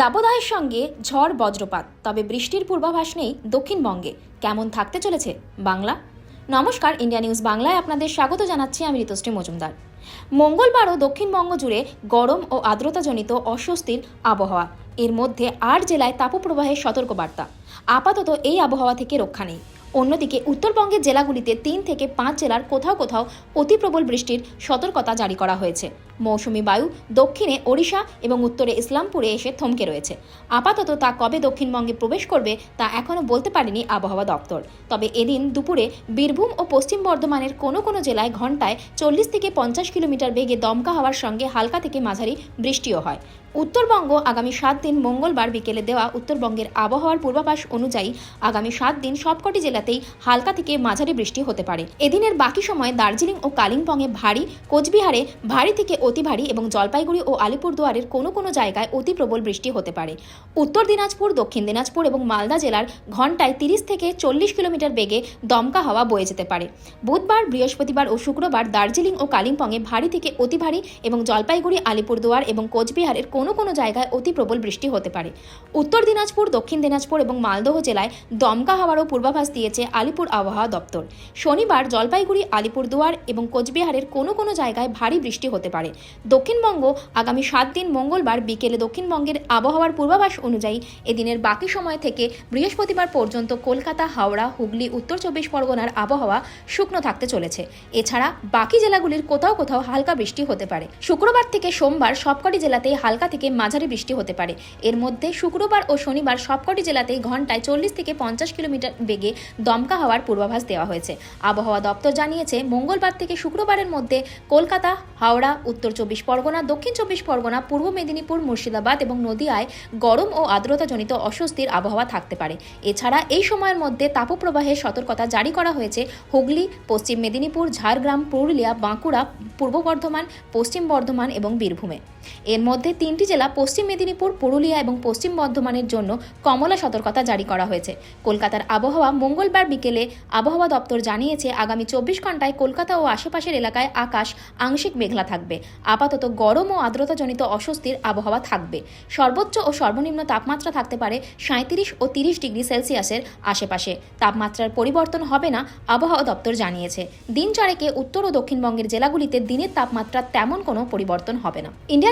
দাবদাহের সঙ্গে ঝড় বজ্রপাত, তবে বৃষ্টির পূর্বাভাস নেই দক্ষিণবঙ্গে। কেমন থাকতে চলেছে বাংলা? নমস্কার, ইন্ডিয়া নিউজ বাংলায় আপনাদের স্বাগত জানাচ্ছি আমি ঋতুশ্রী মজুমদার। মঙ্গলবারও দক্ষিণবঙ্গ জুড়ে গরম ও আর্দ্রতাজনিত অস্বস্তির আবহাওয়া। এর মধ্যে আট জেলায় তাপপ্রবাহের সতর্কবার্তা। আপাতত এই আবহাওয়া থেকে রক্ষা নেই। অন্যদিকে উত্তরবঙ্গের জেলাগুলিতে তিন থেকে পাঁচ জেলার কোথাও কোথাও অতি প্রবল বৃষ্টির সতর্কতা জারি করা হয়েছে। মৌসুমি বায়ু দক্ষিণে ওড়িশা এবং উত্তরে ইসলামপুরে এসে থমকে রয়েছে। আপাতত তা কবে দক্ষিণবঙ্গে প্রবেশ করবে তা এখনও বলতে পারেনি আবহাওয়া দপ্তর। তবে এদিন দুপুরে বীরভূম ও পশ্চিম বর্ধমানের কোনো কোনো জেলায় ঘন্টায় চল্লিশ থেকে পঞ্চাশ কিলোমিটার বেগে দমকা হওয়ার সঙ্গে হালকা থেকে মাঝারি বৃষ্টিও হয়। উত্তরবঙ্গ আগামী সাত দিন মঙ্গলবার বিকেলে দেওয়া উত্তরবঙ্গের আবহাওয়ার পূর্বাভাস অনুযায়ী আগামী সাত দিন সবকটি জেলাতেই হালকা থেকে মাঝারি বৃষ্টি হতে পারে। এদিনের বাকি সময় দার্জিলিং ও কালিম্পংয়ে ভারী, কোচবিহারে ভারী থেকে অতি ভারী এবং জলপাইগুড়ি ও আলিপুরদুয়ারের কোনো কোনো জায়গায় অতি প্রবল বৃষ্টি হতে পারে। উত্তর দিনাজপুর, দক্ষিণ দিনাজপুর এবং মালদা জেলার ঘন্টায় তিরিশ থেকে চল্লিশ কিলোমিটার বেগে দমকা হাওয়া বয়ে যেতে পারে। বুধবার, বৃহস্পতিবার ও শুক্রবার দার্জিলিং ও কালিম্পংয়ে ভারী থেকে অতি ভারী এবং জলপাইগুড়ি, আলিপুরদুয়ার এবং কোচবিহারের কোনো কোনো জায়গায় অতি প্রবল বৃষ্টি হতে পারে। উত্তর দিনাজপুর, দক্ষিণ দিনাজপুর এবং মালদহ জেলায় দমকা হাওয়ারও পূর্বাভাস দিয়েছে আলিপুর আবহাওয়া দপ্তর। শনিবার জলপাইগুড়ি, আলিপুরদুয়ার এবং কোচবিহারের কোনো কোনো জায়গায় ভারী বৃষ্টি হতে পারে। দক্ষিণবঙ্গ আগামী সাত দিন মঙ্গলবার বিকেলে দক্ষিণবঙ্গের আবহাওয়ার পূর্বাভাস অনুযায়ী এদিনের বাকি সময় থেকে বৃহস্পতিবার পর্যন্ত কলকাতা, হাওড়া, হুগলি, উত্তর চব্বিশ পরগনার আবহাওয়া শুকনো থাকতে চলেছে। এছাড়া বাকি জেলাগুলির কোথাও কোথাও হালকা বৃষ্টি হতে পারে। শুক্রবার থেকে সোমবার সবকটি জেলাতেই হালকা থেকে মাঝারি বৃষ্টি হতে পারে। এর মধ্যে শুক্রবার ও শনিবার সবকটি জেলাতেই ঘন্টায় চল্লিশ থেকে পঞ্চাশ কিলোমিটার বেগে দমকা হওয়ার পূর্বাভাস দেওয়া হয়েছে। আবহাওয়া দপ্তর জানিয়েছে, মঙ্গলবার থেকে শুক্রবারের মধ্যে কলকাতা, হাওড়া, উত্তর চব্বিশ পরগনা, দক্ষিণ চব্বিশ পরগনা, পূর্ব মেদিনীপুর, মুর্শিদাবাদ এবং নদিয়ায় গরম ও আর্দ্রতাজনিত অস্বস্তির আবহাওয়া থাকতে পারে। এছাড়া এই সময়ের মধ্যে তাপপ্রবাহের সতর্কতা জারি করা হয়েছে হুগলি, পশ্চিম মেদিনীপুর, ঝাড়গ্রাম, পুরুলিয়া, বাঁকুড়া, পূর্ব বর্ধমান, পশ্চিম বর্ধমান এবং বীরভূমে। এর মধ্যে তিনটি জেলা পশ্চিম মেদিনীপুর, পুরুলিয়া এবং পশ্চিম বর্ধমানের জন্য কমলা সতর্কতা জারি করা হয়েছে। কলকাতার আবহাওয়া মঙ্গলবার বিকেলে আবহাওয়া দপ্তর জানিয়েছে, আগামী চব্বিশ ঘন্টায় কলকাতা ও আশেপাশের এলাকায় আকাশ আংশিক মেঘলা থাকবে। আপাতত গরম ও আর্দ্রতাজনিত অস্বস্তির আবহাওয়া থাকবে। সর্বোচ্চ ও সর্বনিম্ন তাপমাত্রা থাকতে পারে সাঁত্রিশ ও তিরিশ ডিগ্রি সেলসিয়াসের আশেপাশে। তাপমাত্রার পরিবর্তন হবে না, আবহাওয়া দপ্তর জানিয়েছে। দিন চারেকে উত্তর ও দক্ষিণবঙ্গের জেলাগুলিতে দিনের তাপমাত্রা তেমন কোনো পরিবর্তন হবে না। ইন্ডিয়া